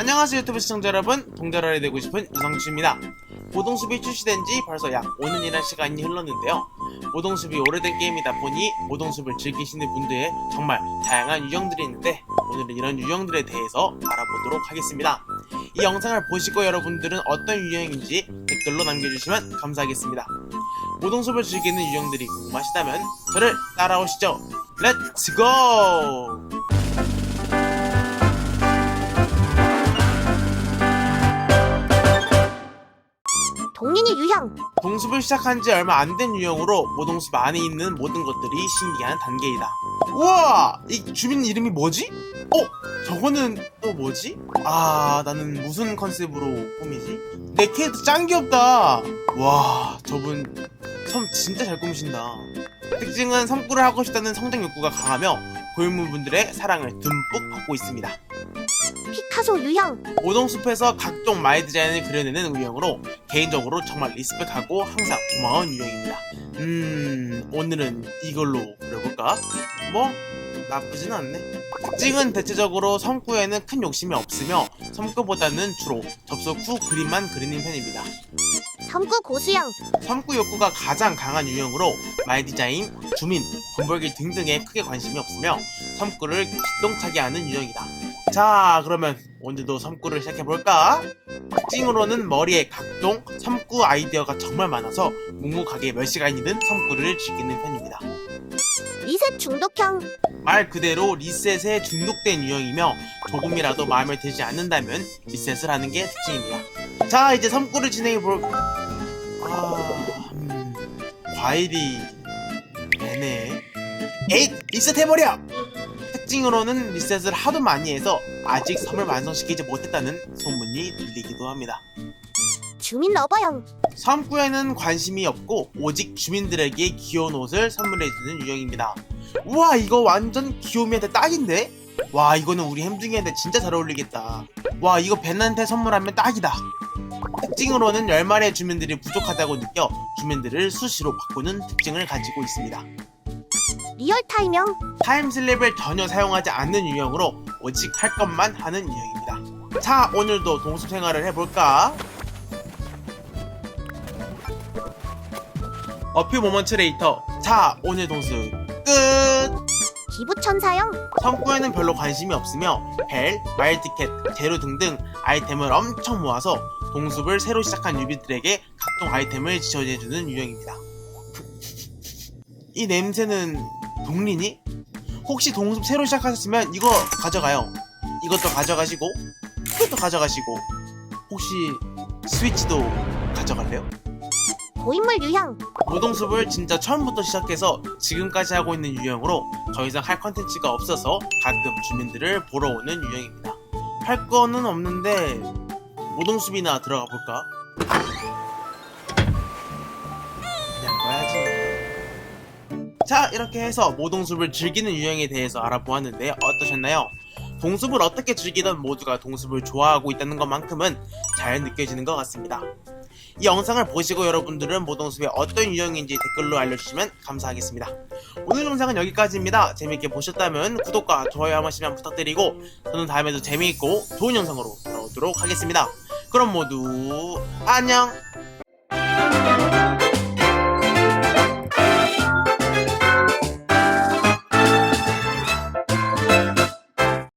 안녕하세요 유튜브 시청자 여러분. 동자라리 되고 싶은 유성주입니다. 모동숲이 출시된 지 벌써 약 5년이라는 시간이 흘렀는데요. 모동숲이 오래된 게임이다 보니 모동숲을 즐기시는 분들의 정말 다양한 유형들이 있는데 오늘은 이런 유형들에 대해서 알아보도록 하겠습니다. 이 영상을 보시고 여러분들은 어떤 유형인지 댓글로 남겨주시면 감사하겠습니다. 모동숲을 즐기는 유형들이 궁금하시다면 저를 따라오시죠. 렛츠고! 유형 동숲을 시작한 지 얼마 안 된 유형으로 모동숲 안에 있는 모든 것들이 신기한 단계이다. 우와! 이 주민 이름이 뭐지? 어? 저거는 또 뭐지? 아, 나는 무슨 컨셉으로 꾸미지? 내 캐릭터 짱 귀엽다! 와, 저분 섬 진짜 잘 꾸미신다. 특징은 섬꾸를 하고 싶다는 성장 욕구가 강하며 고인물분들의 사랑을 듬뿍 받고 있습니다. 피카소 유형 모동숲에서 각종 마이 디자인을 그려내는 유형으로 개인적으로 정말 리스펙하고 항상 고마운 유형입니다. 음, 오늘은 이걸로 그려볼까? 뭐, 나쁘진 않네. 특징은 대체적으로 섬구에는 큰 욕심이 없으며 섬구보다는 주로 접속 후 그림만 그리는 편입니다. 섬구 고수형 섬구 욕구가 가장 강한 유형으로 마이 디자인, 주민, 건벌기 등등에 크게 관심이 없으며 섬구를 기똥차게 하는 유형이다. 자, 그러면 오늘도 섬구를 시작해볼까? 특징으로는 머리에 각종 섬구 아이디어가 정말 많아서 묵묵하게 몇 시간이든 섬구를 즐기는 편입니다. 리셋 중독형 말 그대로 리셋에 중독된 유형이며 조금이라도 마음에 들지 않는다면 리셋을 하는 게 특징입니다. 자 이제 섬구를 진행해 볼. 아 음, 과일이 되네. 에잇 리셋 해버려. 특징으로는 리셋을 하도 많이 해서 아직 섬을 완성시키지 못했다는 소문이 들리기도 합니다. 주민 러버형 섬구에는 관심이 없고 오직 주민들에게 귀여운 옷을 선물해주는 유형입니다. 우와 이거 완전 귀요미한테 딱인데? 와 이거는 우리 햄둥이한테 진짜 잘 어울리겠다. 와 이거 벤한테 선물하면 딱이다. 특징으로는 10마리의 주민들이 부족하다고 느껴 주민들을 수시로 바꾸는 특징을 가지고 있습니다. 리얼타임형 타임슬립을 전혀 사용하지 않는 유형으로 오직 할 것만 하는 유형입니다. 자, 오늘도 동숲 생활을 해볼까? 어퓨 모먼트 레이터. 자, 오늘 동숲 끝! 기부천사형 성구에는 별로 관심이 없으며 벨, 마일티켓, 재료 등등 아이템을 엄청 모아서 동숲을 새로 시작한 유비들에게 각종 아이템을 지원해주는 유형입니다. 이 냄새는 동린이? 혹시 동숲 새로 시작하셨으면 이거 가져가요. 이것도 가져가시고 이것도 가져가시고 혹시 스위치도 가져갈래요? 고인물 유형 모동숲을 진짜 처음부터 시작해서 지금까지 하고 있는 유형으로 더 이상 할 컨텐츠가 없어서 가끔 주민들을 보러 오는 유형입니다. 할 거는 없는데 모동숲이나 들어가 볼까? 자 이렇게 해서 모동숲을 즐기는 유형에 대해서 알아보았는데 어떠셨나요? 동숲을 어떻게 즐기던 모두가 동숲을 좋아하고 있다는 것만큼은 잘 느껴지는 것 같습니다. 이 영상을 보시고 여러분들은 모동숲이 어떤 유형인지 댓글로 알려주시면 감사하겠습니다. 오늘 영상은 여기까지입니다. 재밌게 보셨다면 구독과 좋아요 한 번씩만 부탁드리고 저는 다음에도 재미있고 좋은 영상으로 돌아오도록 하겠습니다. 그럼 모두 안녕!